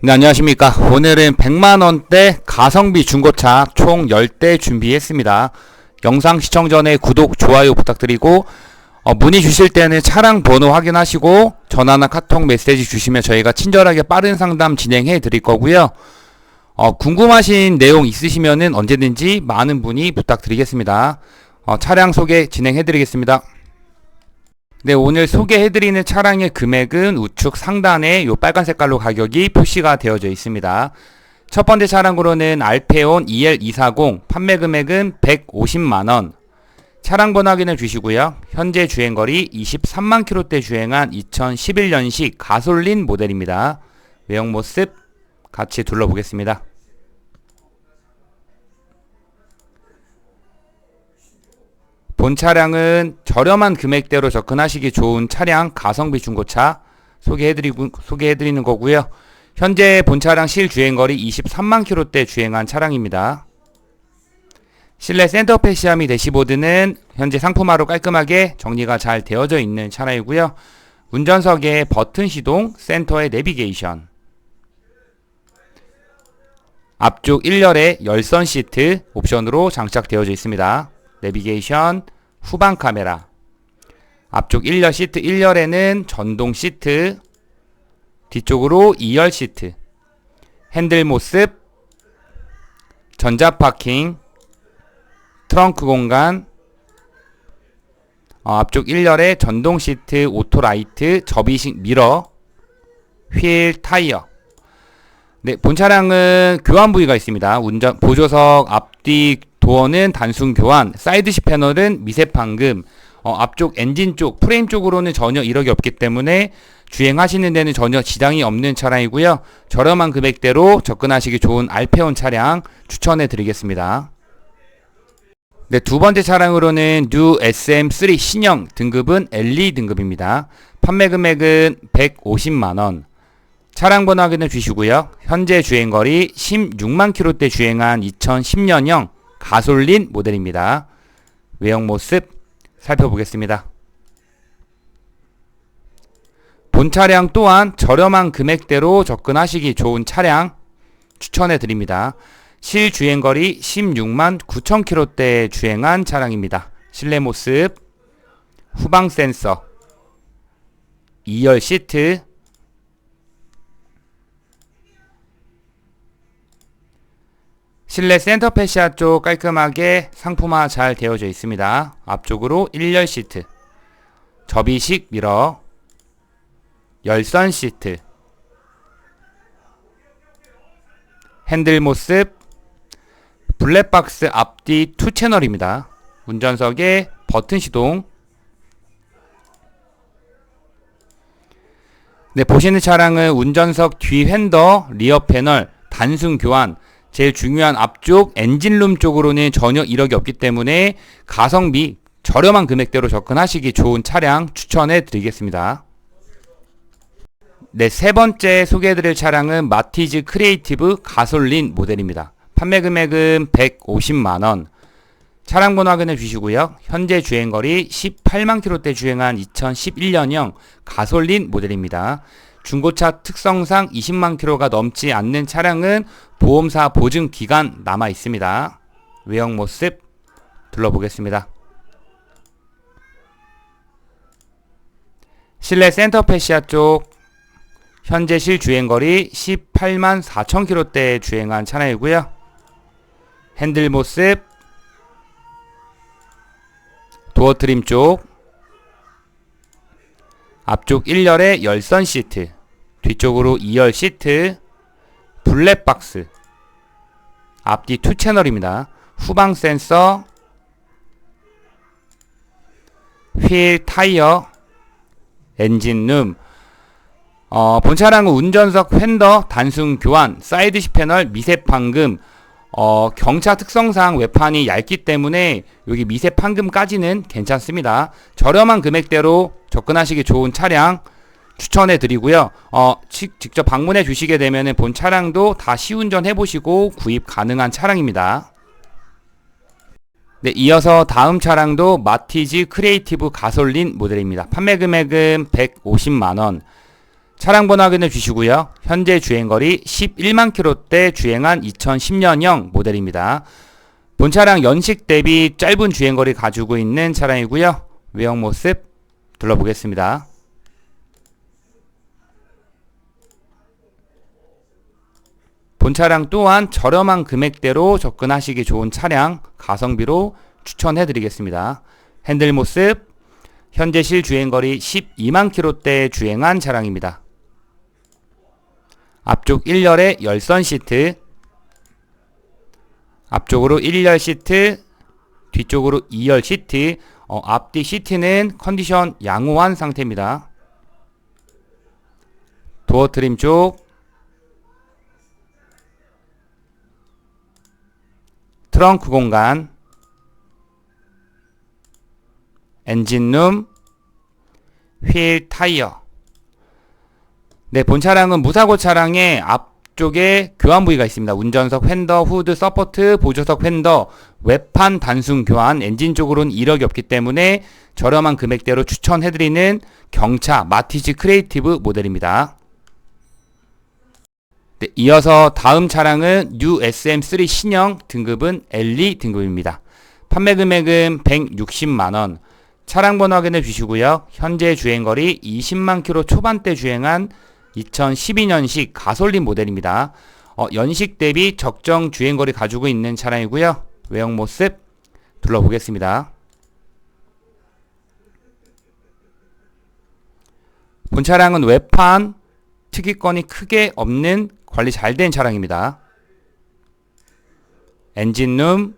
네, 안녕하십니까. 오늘은 100만원대 가성비 중고차 총 10대 준비했습니다. 영상 시청 전에 구독, 좋아요 부탁드리고, 어, 문의 주실 때는 차량 번호 확인하시고, 전화나 카톡 메시지 주시면 저희가 친절하게 빠른 상담 진행해 드릴 거고요. 어, 궁금하신 내용 있으시면은 언제든지 많은 분이 부탁드리겠습니다. 어, 차량 소개 진행해 드리겠습니다. 네, 오늘 소개해드리는 차량의 금액은 우측 상단에 요 빨간 색깔로 가격이 표시가 되어져 있습니다. 첫 번째 차량으로는 알페온 EL240 판매 금액은 150만원. 차량 번호 확인해 주시고요. 현재 주행거리 23만 킬로대 주행한 2011년식 가솔린 모델입니다. 외형 모습 같이 둘러보겠습니다. 본 차량은 저렴한 금액대로 접근하시기 좋은 차량 가성비 중고차 소개해드리고, 소개해드리는 거고요. 현재 본 차량 실 주행 거리 23만 킬로대 주행한 차량입니다. 실내 센터 패시아 미 대시보드는 현재 상품화로 깔끔하게 정리가 잘 되어져 있는 차량이고요. 운전석에 버튼 시동, 센터의 내비게이션, 앞쪽 1열에 열선 시트 옵션으로 장착되어져 있습니다. 내비게이션, 후방 카메라, 앞쪽 1열 시트 1열에는 전동 시트, 뒤쪽으로 2열 시트, 핸들 모습, 전자 파킹, 트렁크 공간, 어, 앞쪽 1열에 전동 시트, 오토라이트, 접이식 미러, 휠, 타이어. 네, 본 차량은 교환 부위가 있습니다. 운전 보조석 앞뒤 도어는 단순 교환, 사이드시 패널은 미세 판금, 어, 앞쪽 엔진 쪽, 프레임 쪽으로는 전혀 이력이 없기 때문에 주행하시는 데는 전혀 지장이 없는 차량이고요. 저렴한 금액대로 접근하시기 좋은 알페온 차량 추천해 드리겠습니다. 네, 두 번째 차량으로는 뉴 SM3 신형 등급은 LE 등급입니다. 판매 금액은 150만원. 차량 번호 확인해 주시고요. 현재 주행거리 16만 킬로대 주행한 2010년형 가솔린 모델입니다. 외형 모습 살펴보겠습니다. 본 차량 또한 저렴한 금액대로 접근하시기 좋은 차량 추천해 드립니다. 실주행 거리 16만 9천 킬로대 주행한 차량입니다. 실내 모습, 후방 센서, 2열 시트, 실내 센터 패시아 쪽 깔끔하게 상품화 잘 되어져 있습니다. 앞쪽으로 1열 시트, 접이식 미러, 열선 시트, 핸들 모습, 블랙박스 앞뒤 투 채널입니다. 운전석에 버튼 시동. 네, 보시는 차량은 운전석 뒤 핸더, 리어 패널, 단순 교환, 제일 중요한 앞쪽 엔진룸 쪽으로는 전혀 이력이 없기 때문에 가성비 저렴한 금액대로 접근하시기 좋은 차량 추천해 드리겠습니다. 네, 세 번째 소개해 드릴 차량은 마티즈 크리에이티브 가솔린 모델입니다. 판매 금액은 150만원. 차량 번호 확인해 주시고요. 현재 주행거리 18만 킬로대 주행한 2011년형 가솔린 모델입니다. 중고차 특성상 20만 킬로가 넘지 않는 차량은 보험사 보증 기간 남아 있습니다. 외형 모습 둘러보겠습니다. 실내 센터 패시아 쪽 현재 실 주행거리 18만 4천 킬로대 주행한 차량이고요. 핸들 모습 도어 트림 쪽 앞쪽 1열에 열선 시트 뒤쪽으로 2열 시트 블랙박스 앞뒤 투 채널입니다. 후방 센서 휠 타이어 엔진룸 어, 본 차량은 운전석 팬더 단순 교환 사이드시 패널 미세 판금 어, 경차 특성상 외판이 얇기 때문에 여기 미세 판금까지는 괜찮습니다. 저렴한 금액대로 접근하시기 좋은 차량 추천해 드리고요. 어, 직접 방문해 주시게 되면 본 차량도 다 시운전 해보시고 구입 가능한 차량입니다. 네, 이어서 다음 차량도 마티즈 크리에이티브 가솔린 모델입니다. 판매 금액은 150만원. 차량 번호 확인해 주시고요. 현재 주행거리 11만 킬로대 주행한 2010년형 모델입니다. 본 차량 연식 대비 짧은 주행거리 가지고 있는 차량이고요. 외형 모습 둘러보겠습니다. 본 차량 또한 저렴한 금액대로 접근하시기 좋은 차량 가성비로 추천해 드리겠습니다. 핸들 모습 현재 실 주행거리 12만 킬로대 주행한 차량입니다. 앞쪽 1열에 열선 시트 앞쪽으로 1열 시트 뒤쪽으로 2열 시트 어, 앞뒤 시트는 컨디션 양호한 상태입니다. 도어 트림 쪽 트렁크 공간. 엔진룸. 휠 타이어. 네, 본 차량은 무사고 차량의 앞쪽에 교환 부위가 있습니다. 운전석 휀더, 후드, 서포트, 보조석 휀더, 외판 단순 교환, 엔진 쪽으로는 이력이 없기 때문에 저렴한 금액대로 추천해드리는 경차 마티즈 크리에이티브 모델입니다. 네, 이어서 다음 차량은 뉴 SM3 신형 등급은 LE 등급입니다. 판매 금액은 160만원. 차량 번호 확인해 주시고요. 현재 주행거리 20만 킬로 초반대 주행한 2012년식 가솔린 모델입니다. 어, 연식 대비 적정 주행거리 가지고 있는 차량이고요. 외형 모습 둘러보겠습니다. 본 차량은 외판 특이건이 크게 없는 관리 잘 된 차량입니다. 엔진룸,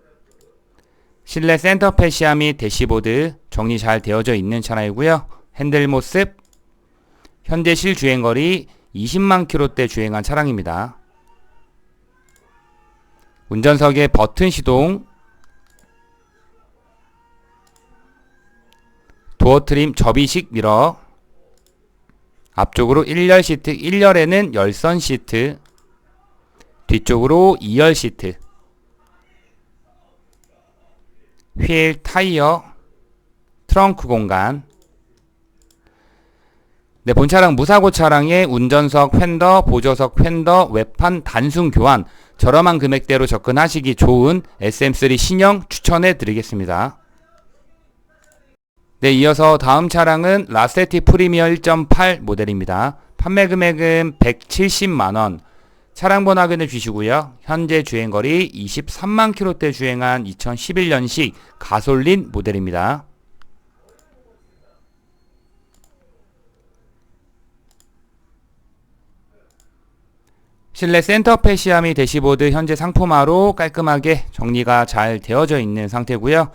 실내 센터페 시아 및 대시보드 정리 잘 되어져 있는 차량이고요. 핸들 모습 현재 실 주행거리 20만 킬로대 주행한 차량입니다. 운전석의 버튼 시동 도어 트림 접이식 미러 앞쪽으로 1열 시트 1열에는 열선 시트 뒤쪽으로 2열 시트 휠 타이어 트렁크 공간 네, 본 차량 무사고 차량의 운전석 휀더, 보조석 휀더, 외판 단순 교환, 저렴한 금액대로 접근하시기 좋은 SM3 신형 추천해 드리겠습니다. 네, 이어서 다음 차량은 라세티 프리미어 1.8 모델입니다. 판매 금액은 170만원. 차량 번호 확인해 주시고요. 현재 주행거리 23만 킬로대 주행한 2011년식 가솔린 모델입니다. 실내 센터페 시아미 대시보드 현재 상품화로 깔끔하게 정리가 잘 되어져 있는 상태고요.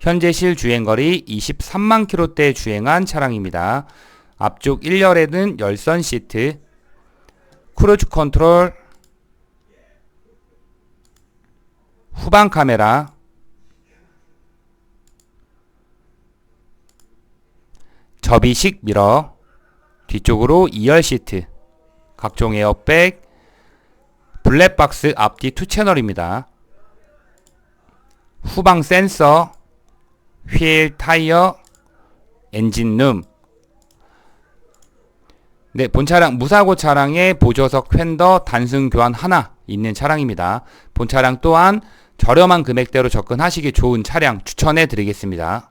현재 실 주행거리 23만 킬로대 주행한 차량입니다. 앞쪽 1열에는 열선 시트, 크루즈 컨트롤, 후방 카메라, 접이식 미러, 뒤쪽으로 2열 시트, 각종 에어백, 블랙박스 앞뒤 투 채널입니다. 후방 센서, 휠 타이어, 엔진룸. 네, 본 차량 무사고 차량에 보조석 휀더 단순 교환 하나 있는 차량입니다. 본 차량 또한 저렴한 금액대로 접근하시기 좋은 차량 추천해 드리겠습니다.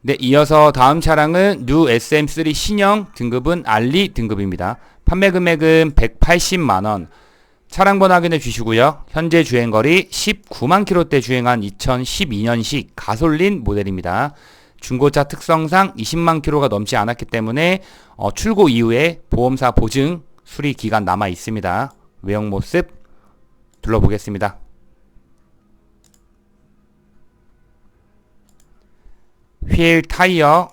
네, 이어서 다음 차량은 뉴 SM3 신형 등급은 알리 등급입니다. 판매 금액은 180만원. 차량 번호 확인해 주시고요. 현재 주행거리 19만 킬로대 주행한 2012년식 가솔린 모델입니다. 중고차 특성상 20만 킬로가 넘지 않았기 때문에 어, 출고 이후에 보험사 보증 수리 기간 남아 있습니다. 외형 모습 둘러보겠습니다. 휠 타이어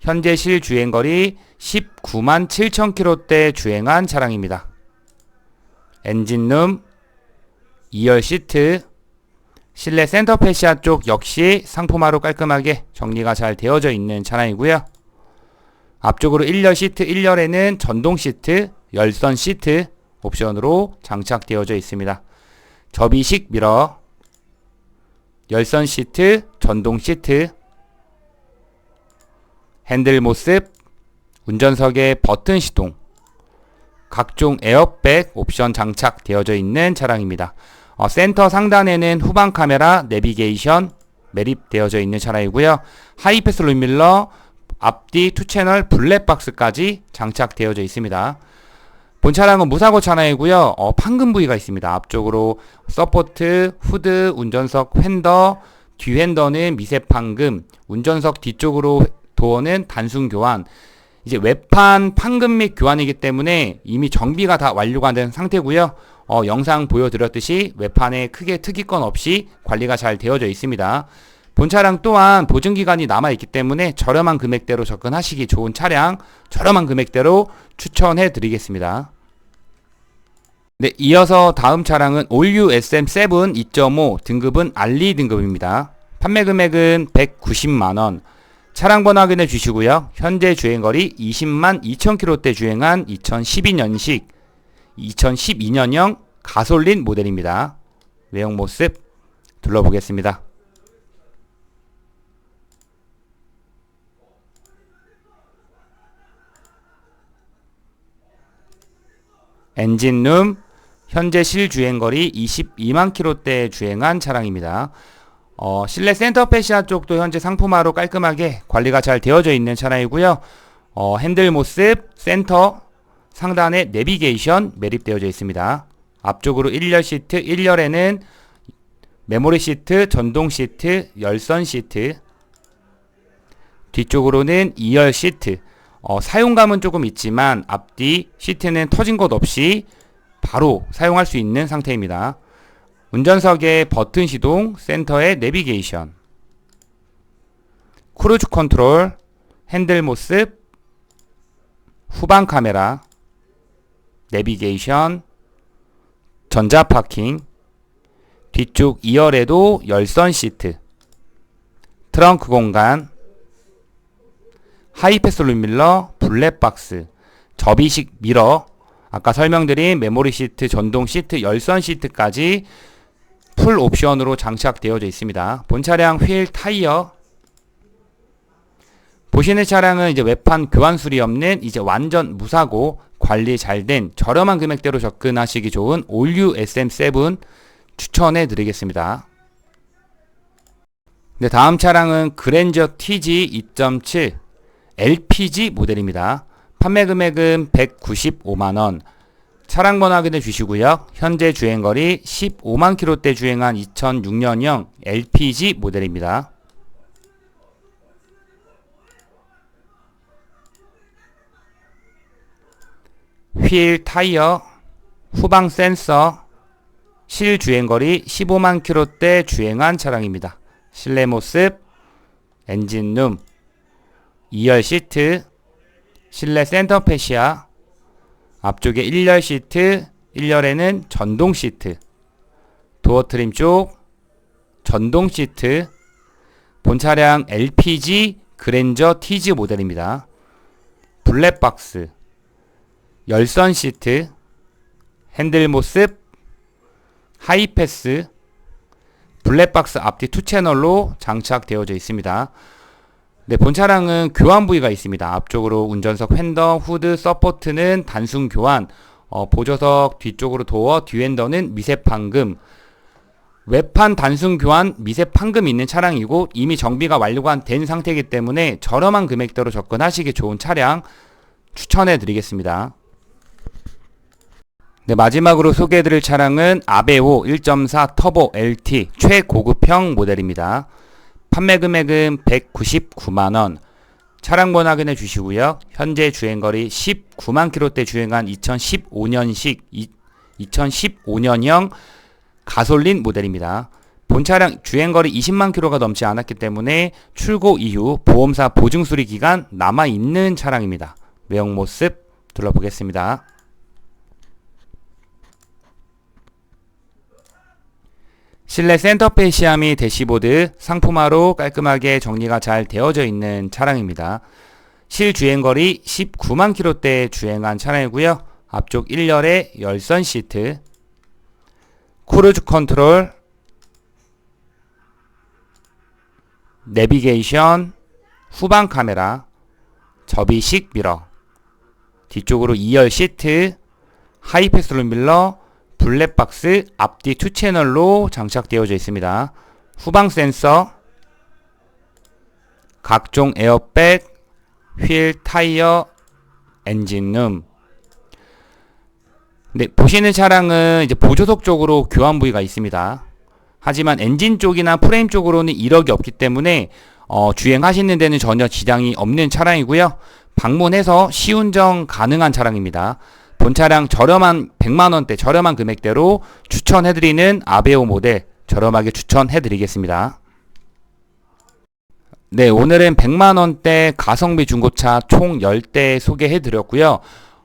현재 실 주행거리 19만 7천 킬로대 주행한 차량입니다. 엔진룸 2열 시트 실내 센터 페시아 쪽 역시 상품화로 깔끔하게 정리가 잘 되어져 있는 차량이고요. 앞쪽으로 1열 시트 1열에는 전동 시트, 열선 시트 옵션으로 장착되어져 있습니다. 접이식 미러, 열선 시트, 전동 시트, 핸들 모습 운전석에 버튼 시동, 각종 에어백 옵션 장착되어져 있는 차량입니다. 어, 센터 상단에는 후방 카메라, 내비게이션 매립되어져 있는 차량이고요. 하이패스 룸밀러, 앞뒤 투 채널 블랙박스까지 장착되어져 있습니다. 본 차량은 무사고 차량이고요. 어, 판금 부위가 있습니다. 앞쪽으로 서포트, 후드, 운전석 핸더, 뒤 핸더는 미세 판금, 운전석 뒤쪽으로 도어는 단순 교환. 이제 외판 판금 및 교환이기 때문에 이미 정비가 다 완료가 된 상태고요. 어, 영상 보여드렸듯이 외판에 크게 특이건 없이 관리가 잘 되어져 있습니다. 본 차량 또한 보증 기간이 남아 있기 때문에 저렴한 금액대로 접근하시기 좋은 차량, 저렴한 금액대로 추천해 드리겠습니다. 네, 이어서 다음 차량은 올류 SM7 2.5 등급은 알리 등급입니다. 판매 금액은 190만원. 차량 번호 확인해 주시고요. 현재 주행거리 20만 2000km대 주행한 2012년식 2012년형 가솔린 모델입니다. 외형 모습 둘러보겠습니다. 엔진룸 현재 실주행거리 22만 km대 주행한 차량입니다. 어, 실내 센터 패시아 쪽도 현재 상품화로 깔끔하게 관리가 잘 되어져 있는 차량이고요. 어, 핸들 모습, 센터, 상단에 내비게이션 매립되어져 있습니다. 앞쪽으로 1열 시트, 1열에는 메모리 시트, 전동 시트, 열선 시트, 뒤쪽으로는 2열 시트, 어, 사용감은 조금 있지만 앞뒤 시트는 터진 것 없이 바로 사용할 수 있는 상태입니다. 운전석의 버튼 시동, 센터의 내비게이션, 크루즈 컨트롤, 핸들 모습, 후방 카메라, 내비게이션, 전자 파킹, 뒤쪽 2열에도 열선 시트, 트렁크 공간, 하이패스 룸밀러, 블랙박스, 접이식 미러, 아까 설명드린 메모리 시트, 전동 시트, 열선 시트까지 풀 옵션으로 장착되어져 있습니다. 본 차량 휠 타이어 보시는 차량은 이제 외판 교환 수리 없는 이제 완전 무사고 관리 잘 된 저렴한 금액대로 접근하시기 좋은 올류 SM7 추천해 드리겠습니다. 네, 다음 차량은 그랜저 TG 2.7 LPG 모델입니다. 판매 금액은 195만원. 차량 번호 확인해 주시고요. 현재 주행거리 15만 킬로대 주행한 2006년형 LPG 모델입니다. 휠 타이어, 후방 센서, 실 주행거리 15만 킬로대 주행한 차량입니다. 실내 모습, 엔진룸, 2열 시트, 실내 센터 패시아, 앞쪽에 1열 시트, 1열에는 전동 시트, 도어 트림 쪽 전동 시트, 본 차량 LPG 그랜저 TG 모델입니다. 블랙박스, 열선 시트, 핸들 모습, 하이패스, 블랙박스 앞뒤 투 채널로 장착되어져 있습니다. 네, 본 차량은 교환 부위가 있습니다. 앞쪽으로 운전석 핸더, 후드, 서포트는 단순 교환, 어, 보조석 뒤쪽으로 도어, 뒤핸더는 미세 판금, 외판 단순 교환 미세 판금 있는 차량이고 이미 정비가 완료가 된 상태이기 때문에 저렴한 금액대로 접근하시기 좋은 차량 추천해 드리겠습니다. 네, 마지막으로 소개해 드릴 차량은 아베오 1.4 터보 LT 최고급형 모델입니다. 판매 금액은 199만 원. 차량 번호 확인해 주시고요. 현재 주행거리 19만 킬로대 주행한 2015년식, 2015년형 가솔린 모델입니다. 본 차량 주행거리 20만 킬로가 넘지 않았기 때문에 출고 이후 보험사 보증 수리 기간 남아 있는 차량입니다. 외형 모습 둘러보겠습니다. 실내 센터페 시야 및 대시보드 상품화로 깔끔하게 정리가 잘 되어져 있는 차량입니다. 실주행거리 19만 킬로대 주행한 차량이고요. 앞쪽 1열에 열선 시트, 크루즈 컨트롤, 내비게이션, 후방 카메라, 접이식 미러, 뒤쪽으로 2열 시트, 하이패스 룸밀러, 블랙박스, 앞뒤 2채널로 장착되어져 있습니다. 후방 센서, 각종 에어백, 휠, 타이어, 엔진룸. 네, 보시는 차량은 이제 보조석 쪽으로 교환 부위가 있습니다. 하지만 엔진 쪽이나 프레임 쪽으로는 이력이 없기 때문에 어, 주행하시는 데는 전혀 지장이 없는 차량이고요. 방문해서 시운전 가능한 차량입니다. 본 차량 저렴한 100만 원대 저렴한 금액대로 추천해드리는 아베오 모델 저렴하게 추천해드리겠습니다. 네, 오늘은 100만 원대 가성비 중고차 총 10대 소개해드렸고요.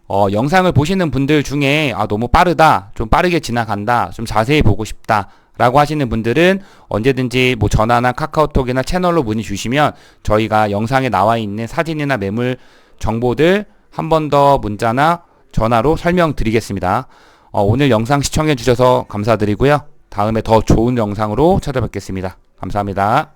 어, 영상을 보시는 분들 중에 아 너무 빠르다, 좀 빠르게 지나간다, 좀 자세히 보고 싶다. 라고 하시는 분들은 언제든지 뭐 전화나 카카오톡이나 채널로 문의 주시면 저희가 영상에 나와 있는 사진이나 매물 정보들 한 번 더 문자나 전화로 설명드리겠습니다. 어, 오늘 영상 시청해 주셔서 감사드리고요. 다음에 더 좋은 영상으로 찾아뵙겠습니다. 감사합니다.